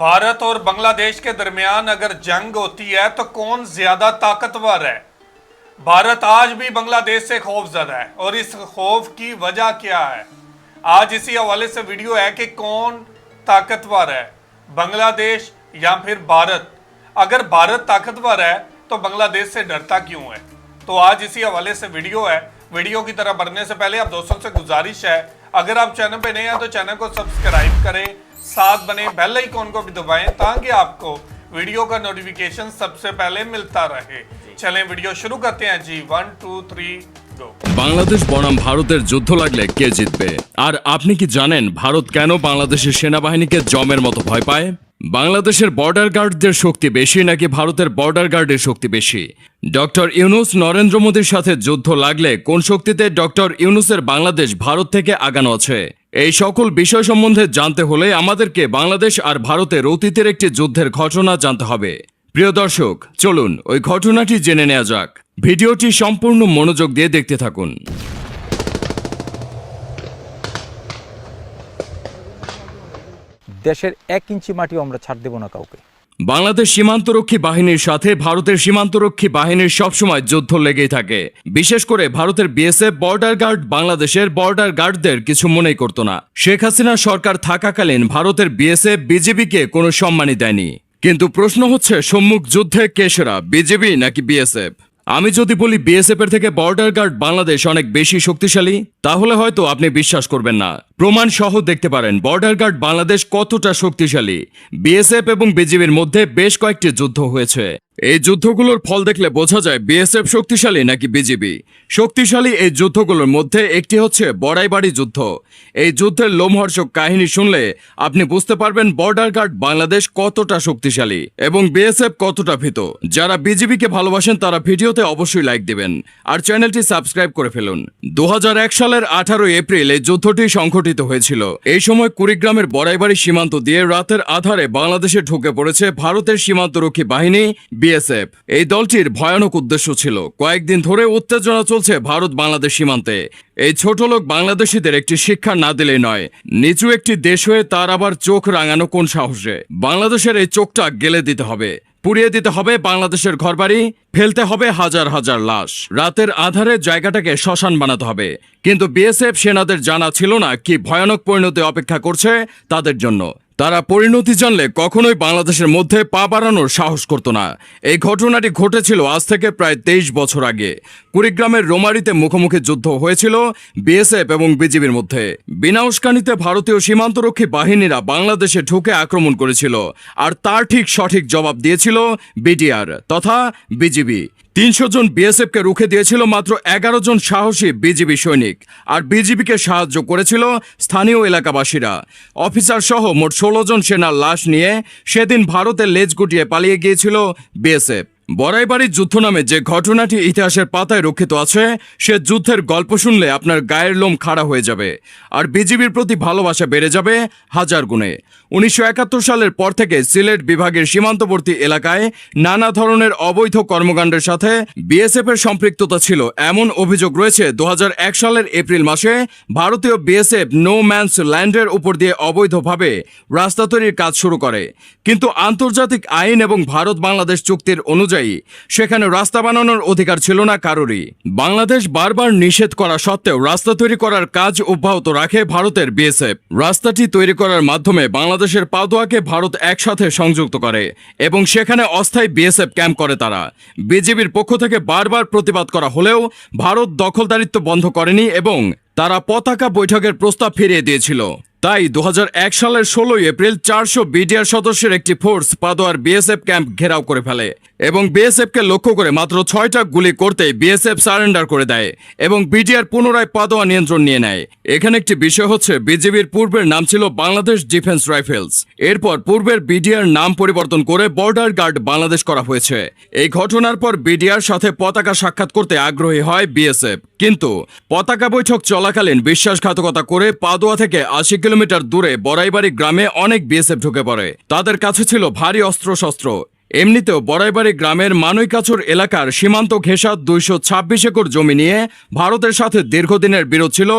भारत और बांग्लादेश के दरमियान अगर जंग होती है तो कौन ज़्यादा ताकतवर है? भारत आज भी बांग्लादेश से खौफ ज़दा है, और इस खौफ की वजह क्या है? आज इसी हवाले से वीडियो है कि कौन ताकतवर है, बांग्लादेश या फिर भारत? अगर भारत ताकतवर है तो बांग्लादेश से डरता क्यों है? तो आज इसी हवाले से वीडियो है। वीडियो की तरह बढ़ने से पहले आप दोस्तों से गुजारिश है, अगर आप चैनल पर नए हैं तो चैनल को सब्सक्राइब करें साथ बने बेल आइकॉन को भी दबाएं ताकि आपको वीडियो का नोटिफिकेशन सबसे पहले मिलता रहे चलें वीडियो शुरू करते हैं जी one two three go Bangladesh বনাম ভারতের যুদ্ধ লাগলে কে জিতবে আর আপনি কি জানেন ভারত কেন বাংলাদেশের সেনাবাহিনীকে জমের মতো ভয় পায় বাংলাদেশের বর্ডার গার্ডদের শক্তি বেশি নাকি ভারতের বর্ডার গার্ডের শক্তি বেশি ডক্টর ইউনুস নরেন্দ্র মোদীর সাথে যুদ্ধ লাগলে কোন শক্তিতে ডক্টর ইউনুসের বাংলাদেশ ভারত থেকে আগানো আছে এই সকল বিষয় সম্বন্ধে জানতে হলে আমাদেরকে বাংলাদেশ আর ভারতের অতীতের একটি যুদ্ধের ঘটনা জানতে হবে। প্রিয় দর্শক, চলুন ওই ঘটনাটি জেনে নেওয়া যাক। ভিডিওটি সম্পূর্ণ মনোযোগ দিয়ে দেখতে থাকুন। দেশের এক ইঞ্চি মাটিও আমরা ছাড় দেব না কাউকে। বাংলাদেশ সীমান্তরক্ষী বাহিনীর সাথে ভারতের সীমান্তরক্ষী বাহিনীর সবসময় যুদ্ধ লেগেই থাকে। বিশেষ করে ভারতের বিএসএফ বর্ডার গার্ড বাংলাদেশের বর্ডার গার্ডদের কিছু মনেই করতো না। শেখ হাসিনা সরকার থাকাকালীন ভারতের বিএসএফ বিজেপিকে কোনো সম্মানই দেয়নি। কিন্তু প্রশ্ন হচ্ছে, সম্মুখ যুদ্ধে কে সেরা বিজেপি নাকি বিএসএফ? আমি যদি বলি বিএসএফ এর থেকে বর্ডার গার্ড বাংলাদেশ অনেক বেশি শক্তিশালী, তাহলে হয়তো আপনি বিশ্বাস করবেন না। প্রমাণ সহ দেখতে পারেন বর্ডার গার্ড বাংলাদেশ কতটা শক্তিশালী। বিএসএফ এবং বিজিবির মধ্যে বেশ কয়েকটি যুদ্ধ হয়েছে। এই যুদ্ধগুলোর ফল দেখলে বোঝা যায় বিএসএফ শক্তিশালী নাকি বিজিবি শক্তিশালী এই যুদ্ধগুলোর মধ্যে একটি হচ্ছে বড়াইবাড়ি যুদ্ধ। এই যুদ্ধের লোমহর্ষক কাহিনী শুনলে আপনি বুঝতে পারবেন বর্ডার গার্ড বাংলাদেশ কতটা শক্তিশালী এবং বিএসএফ কতটা ভীত। যারা বিজিবিকে ভালোবাসেন তারা ভিডিওতে অবশ্যই লাইক দিবেন। আর চ্যানেলটি সাবস্ক্রাইব করে ফেলুন। দু হাজার এক সালের আঠারোই এপ্রিল এই যুদ্ধটি সংঘটিত হয়েছিল। এই সময় কুড়িগ্রামের বড়াইবাড়ি সীমান্ত দিয়ে রাতের আধারে বাংলাদেশে ঢুকে পড়েছে ভারতের সীমান্তরক্ষী বাহিনী, বিএসএফ। এই দলটির ভয়ানক উদ্দেশ্য ছিল, কয়েকদিন ধরে উত্তেজনা চলছে ভারত বাংলাদেশ সীমান্তে। এই ছোট লোক বাংলাদেশিদের একটি শিক্ষা না দিলেই নয়, নিচু একটি দেশ হয়ে তার আবার চোখ রাঙানো কোন সাহসে? বাংলাদেশের এই চোখটা গেলে দিতে হবে। পুড়িয়ে দিতে হবে বাংলাদেশের ঘরবাড়ি, ফেলতে হবে হাজার হাজার লাশ। রাতের আধারে জায়গাটাকে শ্মশান বানাতে হবে। কিন্তু বিএসএফ সেনাদের জানা ছিল না কি ভয়ানক পরিণতি অপেক্ষা করছে তাদের জন্য। তারা পরিণতি জানলে কখনোই বাংলাদেশের মধ্যে পা বাড়ানোর সাহস করত না। এই ঘটনাটি ঘটেছিল আজ থেকে প্রায় তেইশ বছর আগে। কুড়িগ্রামের রোমারিতে মুখোমুখি যুদ্ধ হয়েছিল বিএসএফ এবং বিজিবির মধ্যে। বিনা উস্কানিতে ভারতীয় সীমান্তরক্ষী বাহিনীরা বাংলাদেশে ঢুকে আক্রমণ করেছিল, আর তার ঠিক সঠিক জবাব দিয়েছিল বিডিআর তথা বিজিবি। তিনশো জন বিএসএফকে রুখে দিয়েছিল মাত্র এগারো জন সাহসী বিজিবি সৈনিক, আর বিজিবিকে সাহায্য করেছিল স্থানীয় এলাকাবাসীরা। অফিসার সহ মোট ষোলো জন সেনার লাশ নিয়ে সেদিন ভারতের লেজ গুটিয়ে পালিয়ে গিয়েছিল বিএসএফ। বড়াইবাড়ির যুদ্ধ নামে যে ঘটনাটি ইতিহাসের পাতায় রক্ষিত আছে, সে যুদ্ধের গল্প শুনলে আপনার গায়ের লোম খাড়া হয়ে যাবে। আর বিজিবির প্রতি ভালোবাসা বেড়ে যাবে হাজার গুণে। উনিশশো একাত্তর সালের পর থেকে সিলেট বিভাগের সীমান্তবর্তী এলাকায় নানা ধরনের অবৈধ কর্মকাণ্ডের সাথে বিএসএফ এর সম্পৃক্ততা ছিল। এমন অভিযোগ রয়েছে দু হাজার এক সালের এপ্রিল মাসে ভারতীয় বিএসএফ নো ম্যানস ল্যান্ডের উপর দিয়ে অবৈধভাবে রাস্তা তৈরির কাজ শুরু করে। কিন্তু আন্তর্জাতিক আইন এবং ভারত বাংলাদেশ চুক্তির অনুযায়ী সেখানে রাস্তা বানানোর অধিকার ছিল না কারোরই। বাংলাদেশ বারবার নিষেধ করা সত্ত্বেও রাস্তা তৈরি করার কাজ অব্যাহত রাখে ভারতের বিএসএফ। রাস্তাটি তৈরি করার মাধ্যমে বাংলাদেশের পাদোয়াকে ভারত একসাথে সংযুক্ত করে এবং সেখানে অস্থায়ী বিএসএফ ক্যাম্প করে তারা। বিজেপির পক্ষ থেকে বারবার প্রতিবাদ করা হলেও ভারত দখলদারিত্ব বন্ধ করেনি এবং তারা পতাকা বৈঠকের প্রস্তাব ফিরিয়ে দিয়েছিল। তাই দু হাজার এক সালের ষোলোই এপ্রিল চারশো বিডিআর সদস্যের একটি ফোর্স পাদোয়ার বিএসএফ ক্যাম্প ঘেরাও করে ফেলে এবং বিএসএফ কে লক্ষ্য করে মাত্র ছয়টা গুলি করতেই বিএসএফ সারেন্ডার করে দেয় এবং বিডিআর পুনরায় পাদোয়া নিয়ন্ত্রণ নিয়ে নেয়। এখানে একটি বিষয় হচ্ছে বিজেপির পূর্বের নাম ছিল বাংলাদেশ ডিফেন্স রাইফেলস। এরপর পূর্বের বিডিআর নাম পরিবর্তন করে বর্ডার গার্ড বাংলাদেশ করা হয়েছে। এই ঘটনার পর বিডিআর সাথে পতাকা সাক্ষাৎ করতে আগ্রহী হয় বিএসএফ। কিন্তু পতাকা বৈঠক চলাকালীন বিশ্বাসঘাতকতা করে পাদোয়া থেকে আশি কিলোমিটার দূরে বড়াইবাড়ি গ্রামে অনেক বিএসএফ ঢুকে পড়ে। তাদের কাছে ছিল ভারী অস্ত্রশস্ত্র। এমনিতেও বড়াইবাড়ি গ্রামের মানৈকাছর এলাকার সীমান্ত ঘেঁষা দুইশো ছাব্বিশ একর জমি নিয়ে ভারতের সাথে দীর্ঘদিনের বিরোধ ছিল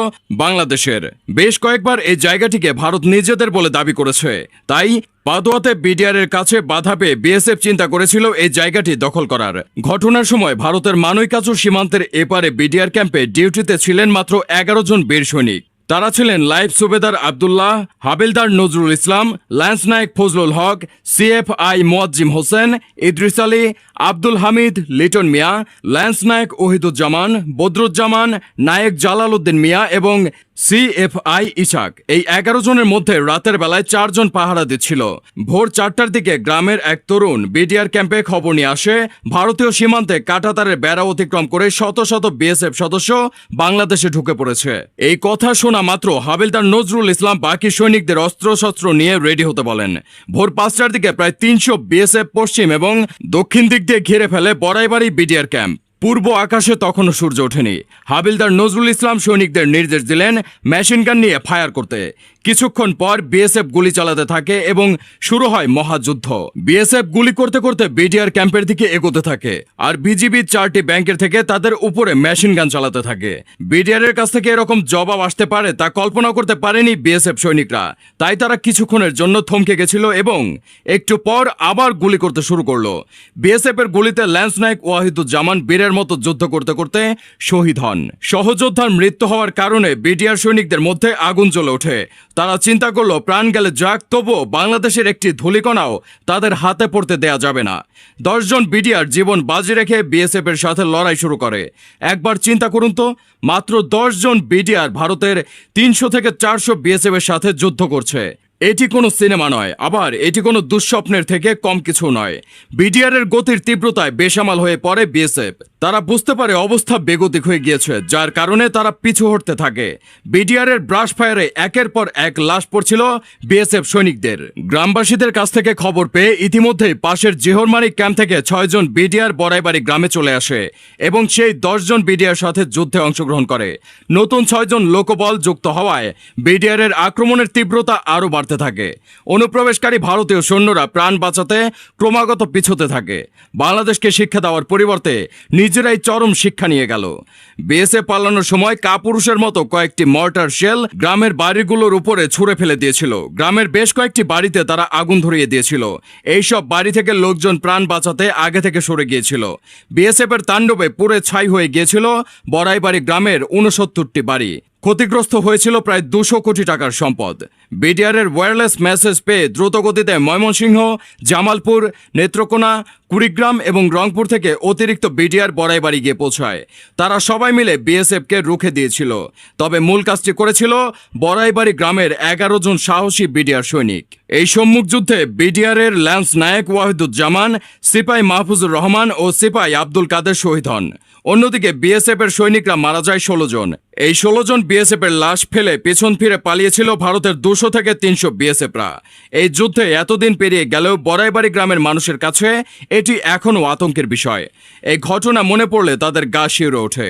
বাংলাদেশের। বেশ কয়েকবার এই জায়গাটিকে ভারত নিজেদের বলে দাবি করেছে। তাই পাদুয়াতে বিডিআর এর কাছে বাধা পেয়ে বিএসএফ চিন্তা করেছিল এই জায়গাটি দখল করার। ঘটনার সময় ভারতের মানৈকাছর সীমান্তের এপারে বিডিআর ক্যাম্পে ডিউটিতে ছিলেন মাত্র এগারো জন বীর সৈনিক। তারা ছিলেন life subedar Abdullah, havildar Nazrul Islam, lance naik Fazlul Haq CF I Moazzem Hossain, Idris Ali, Abdul Hamid, Liton Mia, lance naik Wahiduzzaman, Badruzzaman, naik Jalal Uddin Mia এবং সিএফআই ইশাক এই এগারো জনের মধ্যে রাতের বেলায় চারজন পাহারা দিচ্ছিল। ভোর চারটার দিকে গ্রামের এক তরুণ বিডিআর ক্যাম্পে খবর নিয়ে আসে, ভারতীয় সীমান্তে কাঁটাতারের বেড়া অতিক্রম করে শত শত বিএসএফ সদস্য বাংলাদেশে ঢুকে পড়েছে। এই কথা শোনা মাত্র হাবিলদার নজরুল ইসলাম বাকি সৈনিকদের অস্ত্রশস্ত্র নিয়ে রেডি হতে বলেন। ভোর পাঁচটার দিকে প্রায় তিনশো বিএসএফ পশ্চিম এবং দক্ষিণ দিক দিয়ে ঘিরে ফেলে বড়াইবাড়ি বিডিআর ক্যাম্প। পূর্ব আকাশে তখনও সূর্য ওঠেনি। হাবিলদার নজরুল ইসলাম সৈনিকদের নির্দেশ দিলেন মেশিনগান নিয়ে ফায়ার করতে। কিছুক্ষণ পর বিএসএফ গুলি চালাতে থাকে এবং শুরু হয় মহাযুদ্ধ। বিএসএফ গুলি করতে করতে বিডিআর ক্যাম্পের দিকে এগোতে থাকে আর বিজিবি চারটি ব্যাংকের থেকে তাদের উপরে মেশিন গান চালাতে থাকে। বিডিআর এর কাছ থেকে এরকম জবাব আসতে পারে তা কল্পনা করতে পারেনি বিএসএফ সৈনিকরা। তাই তারা কিছুক্ষণের জন্য থমকে গেছিল এবং একটু পর আবার গুলি করতে শুরু করল। বিএসএফ এর গুলিতে ল্যান্স নায়ক ওয়াহিদুজ্জামান বীরের মতো যুদ্ধ করতে করতে শহীদ হন। সহযোদ্ধার মৃত্যু হওয়ার কারণে বিডিআর সৈনিকদের মধ্যে আগুন জ্বলে ওঠে। তারা চিন্তা করল, প্রাণ গেলে যাক, তবুও বাংলাদেশের একটি ধুলিকণাও তাদের হাতে পড়তে দেয়া যাবে না। দশজন বিডিআর জীবন বাজি রেখে বিএসএফের সাথে লড়াই শুরু করে। একবার চিন্তা করুন তো, মাত্র দশজন বিডিআর ভারতের তিনশো থেকে চারশো বিএসএফের সাথে যুদ্ধ করছে। এটি কোনো সিনেমা নয়, আবার এটি কোনো দুঃস্বপ্নের থেকে কম কিছু নয়। বিডিআরের গতির তীব্রতায় বেসামাল হয়ে পড়ে বিএসএফ। তারা বুঝতে পারে অবস্থা বেগতিক হয়ে গিয়েছে, যার কারণে তারা পিছু হটতে থাকে। বিডিআরের ব্রাশ ফায়ারে একের পর এক লাশ পড়ছিল বিএসএফ সৈনিকদের। গ্রামবাসীদের কাছ থেকে খবর পেয়ে ইতিমধ্যেই পাশের জেহরমারি ক্যাম্প থেকে ছয়জন বিডিআর বড়াইবাড়ি গ্রামে চলে আসে এবং সেই দশজন বিডিআর সাথে যুদ্ধে অংশগ্রহণ করে। নতুন ছয়জন লোকবল যুক্ত হওয়ায় বিডিআরের আক্রমণের তীব্রতা আরও বাড়তে থাকে। অনুপ্রবেশকারী ভারতীয় সৈন্যরা প্রাণ বাঁচাতে ক্রমাগত পিছোতে থাকে। বাংলাদেশকে শিক্ষা দেওয়ার পরিবর্তে নিজেরাই চরম শিক্ষা নিয়ে গেল। বিএসএ পালানোর সময় কাপুরুষের মতো কয়েকটি মর্টার শেল গ্রামের বাড়িগুলোর উপরে ছুঁড়ে ফেলে দিয়েছিল। গ্রামের বেশ কয়েকটি বাড়িতে তারা আগুন ধরিয়ে দিয়েছিল। এইসব বাড়ি থেকে লোকজন প্রাণ বাঁচাতে আগে থেকে সরে গিয়েছিল। বিএসএফ এর তাণ্ডবে পুরে ছাই হয়ে গিয়েছিল বড়াইবাড়ি গ্রামের উনসত্তরটি বাড়ি। ক্ষতিগ্রস্ত হয়েছিল প্রায় দুশো কোটি টাকার সম্পদ। বিডিআরের ওয়্যারলেস মেসেজ পেয়ে দ্রুতগতিতে ময়মনসিংহ, জামালপুর, নেত্রকোনা, কুড়িগ্রাম এবং রংপুর থেকে অতিরিক্ত বিডিআর বড়াইবাড়ি গিয়ে পৌঁছায়। তারা সবাই মিলে বিএসএফকে রুখে দিয়েছিল। তবে মূল কাজটি করেছিল বড়াইবাড়ি গ্রামের এগারো জন সাহসী বিডিআর সৈনিক। এই সম্মুখ যুদ্ধে বিডিআরের ল্যান্স নায়ক ওয়াহিদুজ্জামান, সিপাই মাহফুজুর রহমান ও সিপাই আব্দুল কাদের শহীদ হন। অন্যদিকে বিএসএফ এর সৈনিকরা মারা যায় ষোলো জন। এই ষোলো জন বিএসএফ এর লাশ ফেলে পেছন ফিরে পালিয়েছিল ভারতের দুশো থেকে তিনশো বিএসএফরা। এই যুদ্ধে এতদিন পেরিয়ে গেলেও বড়াইবাড়ি গ্রামের মানুষের কাছে এটি এখনও আতঙ্কের বিষয়। এই ঘটনা মনে পড়লে তাদের গা শিউরে ওঠে।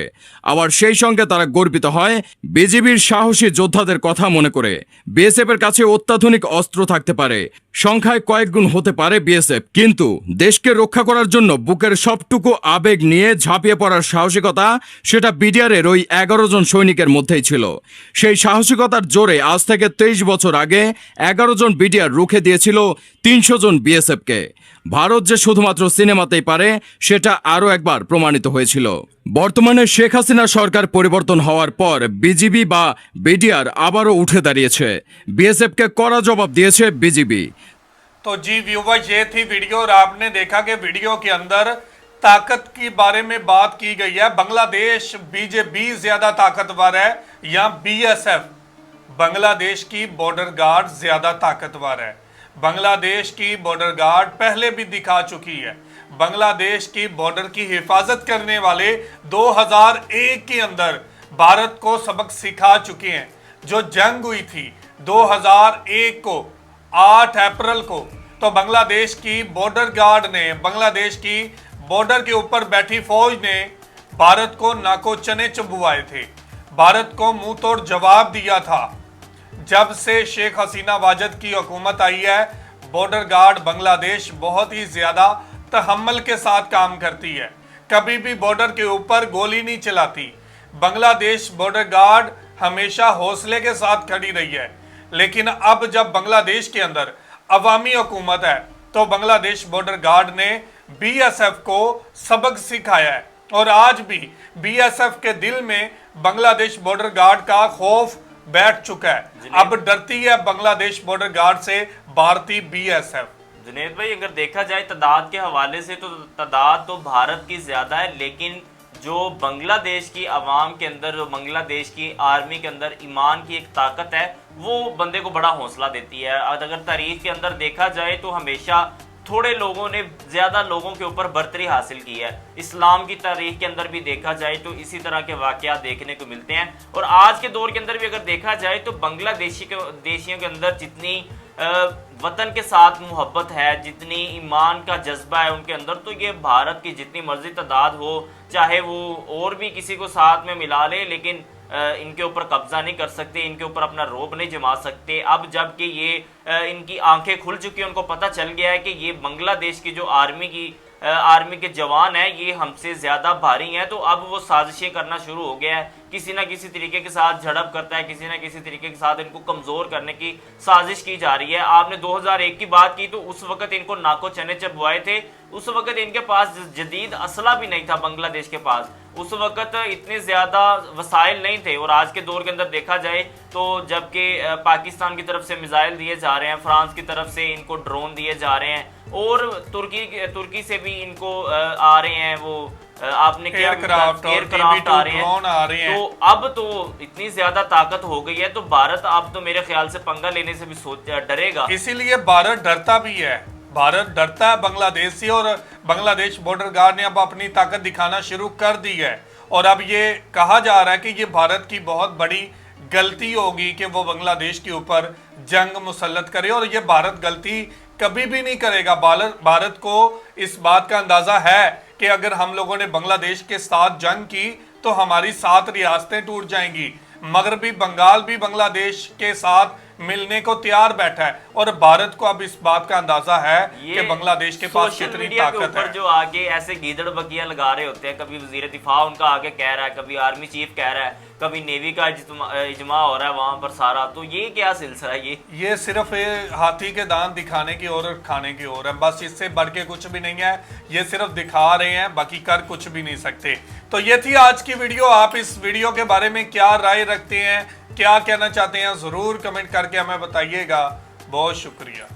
আবার সেই সঙ্গে তারা গর্বিত হয়, বিজিবির সাহসী যোদ্ধাদের কথা মনে করে। বিএসএফ এর কাছে অত্যাধুনিক অস্ত্র থাকতে পারে। সংখ্যায় কয়েক গুণ হতে পারে বিএসএফ। কিন্তু দেশকে রক্ষা করার জন্য বুকের সবটুকু আবেগ নিয়ে ঝাঁপিয়ে পড়ার সাহসিকতা সেটা বিডিআরের ওই এগারো জন সৈনিকের মধ্যেই ছিল। সেই সাহসিকতার জোরে আজ থেকে তেইশ বছর আগে এগারো জন বিডিআর রুখে দিয়েছিল তিনশো জন বিএসএফকে। ভারত যে শুধুমাত্র সিনেমাতেই পারে, সেটা আরও একবার প্রমাণিত হয়েছিল। বর্তমানে শেখ হাসিনা সরকার পরিবর্তন হওয়ার পর বিজিবি বা বিডিআর আবারও উঠে দাঁড়িয়েছে বিএসএফকে কড়া জবাব দিয়েছে বিজিবি तो जी व्यूवर ये थी वीडियो और आपने देखा कि वीडियो के अंदर ताकत के बारे में बात की गई है बांग्लादेश बीजेपी ज्यादा ताकतवर है या बीएसएफ बांग्लादेश की बॉर्डर गार्ड ज्यादा ताकतवर है बांग्लादेश की बॉर्डर गार्ड पहले भी दिखा चुकी है बांग्लादेश की बॉर्डर की हिफाजत करने वाले 2001 के अंदर भारत को सबक सिखा चुके हैं। जो जंग हुई थी 2001 को 8 अप्रैल को तो बांग्लादेश की बॉर्डर गार्ड ने, बांग्लादेश की बॉर्डर के ऊपर बैठी फौज ने भारत को नाको चने चबुआए थे। भारत को मुँह तोड़ जवाब दिया था। जब से शेख हसीना वाजद की हुकूमत आई है, बॉर्डर गार्ड बांग्लादेश बहुत ही ज़्यादा तहम्मल के साथ काम करती है। कभी भी बॉर्डर के ऊपर गोली नहीं चलाती। बांग्लादेश बॉर्डर गार्ड हमेशा हौसले के साथ खड़ी रही है। लेकिन अब जब बांग्लादेश के अंदर अवामी हुकूमत है तो बांग्लादेश बॉर्डर गार्ड ने बीएसएफ को सबक सिखाया है। और आज भी बीएसएफ के दिल में बांग्लादेश बॉर्डर गार्ड का खौफ बैठ चुका है। अब डरती है बांग्लादेश बॉर्डर गार्ड से भारतीय बीएसएफ। जुनेद भाई, अगर देखा जाए तादाद के हवाले से तो तादाद तो भारत की ज़्यादा है, लेकिन जो बांग्लादेश की आवाम के अंदर, जो बांग्लादेश की आर्मी के अंदर ईमान की एक ताकत है, वो बंदे को बड़ा हौसला देती है। और अगर तारीख के अंदर देखा जाए तो हमेशा थोड़े लोगों ने ज़्यादा लोगों के ऊपर बर्तरी हासिल की है। इस्लाम की तारीख के अंदर भी देखा जाए तो इसी तरह के वाक़यात देखने को मिलते हैं। और आज के दौर के अंदर भी अगर देखा जाए तो बांग्लादेशी के, देशियों के अंदर जितनी वतन के साथ मोहब्बत है, जितनी ईमान का जज्बा है उनके अंदर तो ये भारत की जितनी मर्ज़ी तादाद हो, चाहे वो और भी किसी को साथ में मिला ले, लेकिन इनके ऊपर कब्जा नहीं कर सकते, इनके ऊपर अपना रोब नहीं जमा सकते। अब जबकि ये इनकी आँखें खुल चुकी हैं, उनको पता चल गया है कि ये बांग्लादेश की जो आर्मी की आर्मी के जवान हैं, ये हमसे ज़्यादा भारी हैं तो अब वो साजिशें करना शुरू हो गया है। किसी ना किसी तरीके के साथ झड़प करता है, किसी ना किसी तरीके के साथ इनको कमज़ोर करने की साजिश की जा रही है। आपने 2001 की बात की तो उस वक्त इनको नाको चने चबवाए थे। उस वक्त इनके पास जदीद असला भी नहीं था बांग्लादेश के पास। उस वक्त इतने ज़्यादा वसाइल नहीं थे और आज के दौर के अंदर देखा जाए तो जबकि पाकिस्तान की तरफ़ से मिसाइल दिए जा रहे हैं फ्रांस की तरफ़ से इनको ड्रोन दिए जा रहे हैं और तुर्की तुर्की से भी इनको आ रहे हैं वो आपने क्या एयरक्राफ्ट TB2 आ रहे हैं। आ रहे हैं। तो अब तो इतनी ज़्यादा ताकत हो गई है तो भारत अब तो मेरे ख्याल से पंगा लेने से भी सोच डरेगा। इसीलिए भारत डरता भी है। भारत डरता है बांग्लादेश से और बांग्लादेश बॉर्डर गार्ड ने अब अपनी ताकत दिखाना शुरू कर दी है। और अब ये कहा जा रहा है कि ये भारत की बहुत बड़ी गलती होगी कि वो बांग्लादेश के ऊपर जंग मुसलत करे और ये भारत गलती कभी भी नहीं करेगा। भारत को इस बात का अंदाज़ा है कि अगर हम लोगों ने बांग्लादेश के साथ जंग की तो हमारी सात रियासतें टूट जाएँगी। मगरबी बंगाल भी बांग्लादेश के साथ मिलने को तैयार बैठा है और भारत को अब इस बात का अंदाज़ा है कि बांग्लादेश के पास कितनी ताकत है। जो आगे ऐसे गीदड़ बगिया लगा रहे होते हैं कभी वज़ीर दिफा उनका आगे कह रहा है कभी आर्मी चीफ कह रहा है कभी नेवी का इजमा हो रहा है वहाँ पर सारा। तो ये क्या सिलसिला है ये? ये सिर्फ़ ये हाथी के दांत दिखाने की और खाने की ओर है। बस इससे बढ़ के कुछ भी नहीं है ये सिर्फ़ दिखा रहे हैं बाकी कर कुछ भी नहीं सकते। तो ये थी आज की वीडियो। आप इस वीडियो के बारे में क्या राय रखते हैं, क्या कहना चाहते हैं, ज़रूर कमेंट करके हमें बताइएगा। बहुत शुक्रिया।